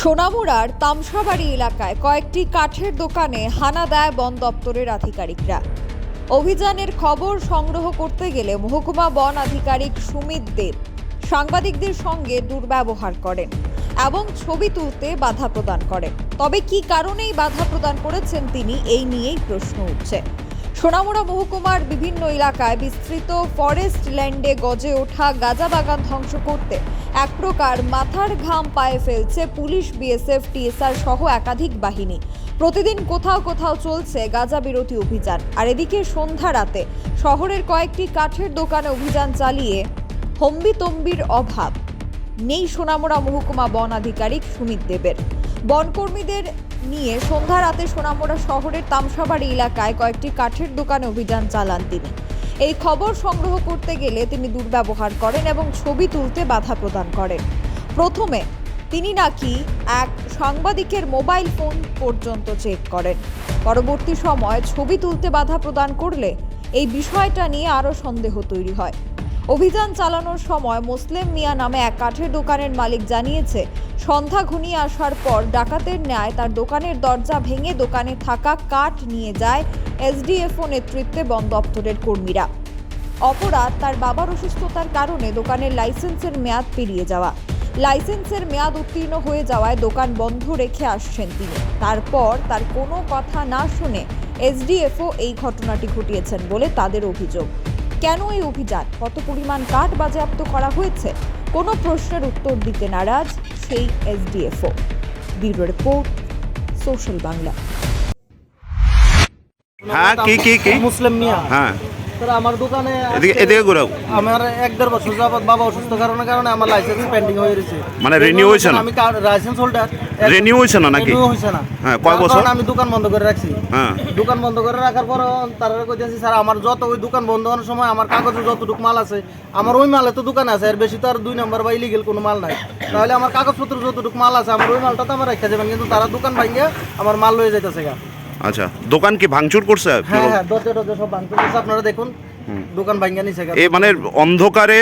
সোনামুড়ার তামসাবাড়ি এলাকায় কয়েকটি কাঠের দোকানে হানা দেয় বন দপ্তরের আধিকারিকরা। অভিযানের খবর সংগ্রহ করতে গেলে মহকুমা বন আধিকারিক সুমিত দেব সাংবাদিকদের সঙ্গে দুর্ব্যবহার করেন এবং ছবি তুলতে বাধা প্রদান করেন। তবে কি কারণেই বাধা প্রদান করেছেন তিনি এই নিয়েই প্রশ্ন উঠছে। সোনামুড়া মহকুমার বিভিন্ন এলাকায় বিস্তৃত ফরেস্ট ল্যান্ডে গজে ওঠা গাঁজা বাগান ধ্বংস করতে এক প্রকার মাথার ঘাম পায়ে ফেলছে পুলিশ বিএসএফ টিএসআর সহ একাধিক বাহিনী। প্রতিদিন কোথাও কোথাও চলছে গাঁজা বিরতি অভিযান। আর এদিকে সন্ধ্যা রাতে শহরের কয়েকটি কাঠের দোকানে অভিযান চালিয়ে হম্বিতম্বির অভাব। নেই সোনামুড়া মহকুমা বন আধিকারিক সুমিত দেবের। বনকর্মীদের নিয়ে সন্ধ্যা রাতে সোনামুড়া শহরের তামসাবাড়ি এলাকায় কয়েকটি কাঠের দোকানে অভিযান চালান তিনি। এই খবর সংগ্রহ করতে গেলে তিনি দুর্ব্যবহার করেন এবং ছবি তুলতে বাধা প্রদান করেন। প্রথমে তিনি নাকি এক সাংবাদিকের মোবাইল ফোন পর্যন্ত চেক করেন। পরবর্তী সময় ছবি তুলতে বাধা প্রদান করলে এই বিষয়টা নিয়ে আরও সন্দেহ তৈরি হয়। অভিযান চালানোর সময় মুসলিম মিয়া নামে এক কাঠের দোকানের মালিক জানিয়েছে, সন্ধ্যা ঘনিয়ে আসার পর ডাকাতের ন্যায় তার দোকানের দরজা ভেঙে দোকানে থাকা কাঠ নিয়ে যায় এসডিএফও নেতৃত্বে বন দপ্তরের কর্মীরা। অপরাধ তার বাবার অসুস্থতার কারণে দোকানের লাইসেন্সের মেয়াদ পেরিয়ে যাওয়া। লাইসেন্সের মেয়াদ উত্তীর্ণ হয়ে যাওয়ায় দোকান বন্ধ রেখে আসছেন তিনি। তারপর তার কোনো কথা না শুনে এসডিএফও এই ঘটনাটি ঘটিয়েছেন বলে তাদের অভিযোগ। কেন এই অভিযান? কত পরিমাণ কাঠ বাজেয়াপ্ত করা হয়েছে? কোনো প্রশ্নের উত্তর দিতে নারাজ সেই SDFO. Bureau report social Bangla. হ্যাঁ কি কি কি? মুসলিম মিয়া। হ্যাঁ। আমার দোকানে এদিকে এদিকে ঘুরাও। আমার এক দেড় বছর যাবত বাবা অসুস্থ কারণে কারণে আমার লাইসেন্স পেন্ডিং হয়ে রয়েছে মানে renew হয়েছে না? আমি লাইসেন্স হোল্ডার Renew হয়েছে না নাকি? হয়েছে না। হ্যাঁ, কয় বছর? আমি দোকান বন্ধ করে রাখছি। হ্যাঁ। দোকান বন্ধ করে রাখার পর তারা কইতেছি স্যার আমার যত ওই দোকান বন্ধ হওয়ার সময় আমার কাগজে যতটুকু মাল আছে আমার ওই মালে তো দোকান আছে আর বেশি তো আর দুই নম্বর বা ইলিগেল কোনো মাল নাই। তাহলে আমার কাগজপত্র যতটুকু মাল আছে আমার ওই মালটা তো আমার রেখে যাবেন কিন্তু তারা দোকান ভাঙিয়ে আমার মাল লয়ে যাইতেছে গা। আচ্ছা দোকান কি ভাঙচুর করছে? হ্যাঁ হ্যাঁ দরজা টরজা সব ভাঙতে দিয়েছে, আপনারা দেখুন দোকান ভাঙিয়ে নিছে এ মানে অন্ধকারে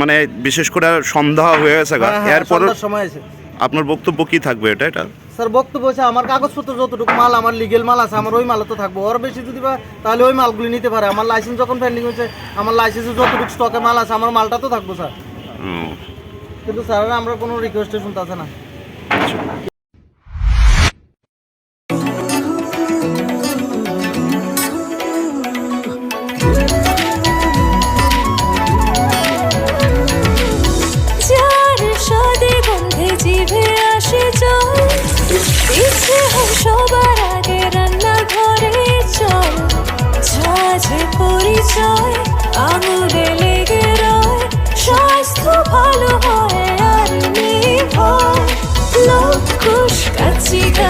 মানে বিশেষ করে সন্ধ্যা হয়ে গেছে হ্যাঁ, হ্যাঁ, এরপর সময় আছে। আপনার বক্তব্য কি থাকবে এটা এটা? স্যার বক্তব্য হচ্ছে আমার কাগজপত্র যতটুকু মাল আমার লিগেল মাল আছে আমার ওই মাল তো থাকব। ওর বেশি যদি বা তাহলে ওই মালগুলি নিতে পারে। আমার লাইসেন্স যখন পেন্ডিং হয়েছে আমার লাইসেন্সে যতটুকু স্টকে মাল আছে আমার মালটা তো থাকব স্যার। কিন্তু স্যার আমরা কোনো রিকোয়েস্টে শুনতে আছে না। সবার আগে রান্না ঘরে চল। ঝাঝে পরিচয়, আঙুলে লেগে রয়। স্বাস্থ্য ভালো হয় আর নির্ভয়। লকুশ কাচি গাড়ি